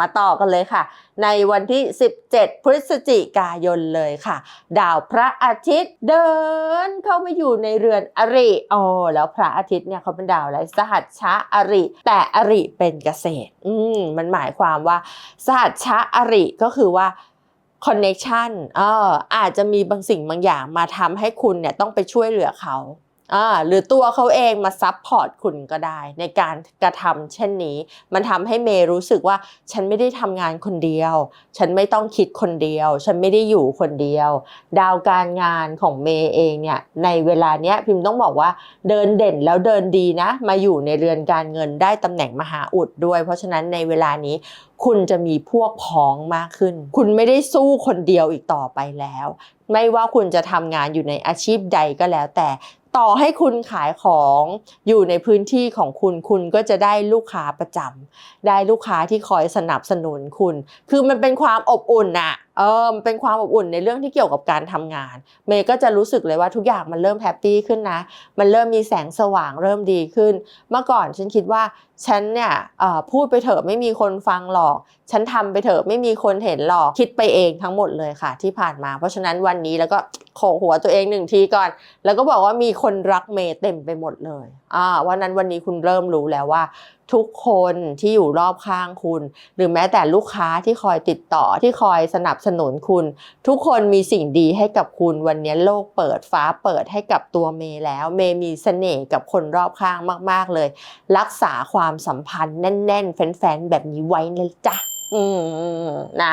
มาต่อกันเลยค่ะ ในวันที่ 17 พฤศจิกายนเลยค่ะ ดาวพระอาทิตย์เดินเข้ามาอยู่ในเรือนอริอ๋อแล้วพระอาทิตย์เนี่ยเขาเป็นดาวอะไรสหัชชะอริ แต่อริเป็นเกษตร อืมมันหมายความว่าสหัชชะอริก็คือว่าคอนเน c ชันเอออาจจะมีบางสิ่งบางอย่างมาทำให้คุณเนี่ยต้องไปช่วยเหลือเขา อ่าหรือตัวเขาเองมาซับพอร์ตคุณก็ได้ ในการกระทำเช่นนี้ มันทำให้เมย์รู้สึกว่า ฉันไม่ได้ทำงานคนเดียว ฉันไม่ต้องคิดคนเดียว ฉันไม่ได้อยู่คนเดียว ดาวการงานของเมย์เองเนี่ยในเวลาเนี้ยพิมพ์ต้องบอกว่าเดินเด่นแล้วเดินดีนะ มาอยู่ในเรือนการเงินได้ตำแหน่งมหาอุดด้วย เพราะฉะนั้นในเวลานี้คุณจะมีพวกพ้องมากขึ้น คุณไม่ได้สู้คนเดียวอีกต่อไปแล้ว ไม่ว่าคุณจะทำงานอยู่ในอาชีพใดก็แล้วแต่ ต่อให้คุณขายของอยู่ในพื้นที่ของคุณคุณก็จะได้ลูกค้าประจำได้ลูกค้าที่คอยสนับสนุนคุณ คือมันเป็นความอบอุ่นอะเออมันเป็นความอบอุ่นในเรื่องที่เกี่ยวกับการทำงาน เมย์ก็จะรู้สึกเลยว่าทุกอย่างมันเริ่มแฮปปี้ขึ้นนะ มันเริ่มมีแสงสว่างเริ่มดีขึ้น เมื่อก่อนฉันคิดว่าฉันเนี่ยพูดไปเถอะไม่มีคนฟังหรอก ฉันทำไปเถอะไม่มีคนเห็นหรอก คิดไปเองทั้งหมดเลยค่ะที่ผ่านมา เพราะฉะนั้นวันนี้แล้วก็โขกหัวตัวเองหนึ่งทีก่อน แล้วก็บอกว่ามีคนรักเมย์เต็มไปหมดเลยอ่าวันนั้นวันนี้คุณเริ่มรู้แล้วว่าทุกคนที่อยู่รอบข้างคุณ หรือแม้แต่ลูกค้าที่คอยติดต่อที่คอยสนับสนุนคุณ ทุกคนมีสิ่งดีให้กับคุณวันนี้โลกเปิดฟ้าเปิดให้กับตัวเมย์แล้ว เมย์มีเสน่ห์กับคนรอบข้างมาก ๆเลย รักษาความสัมพันธ์แน่น ๆ แฟนๆแบบนี้ไว้นะจ๊ะอืมนะ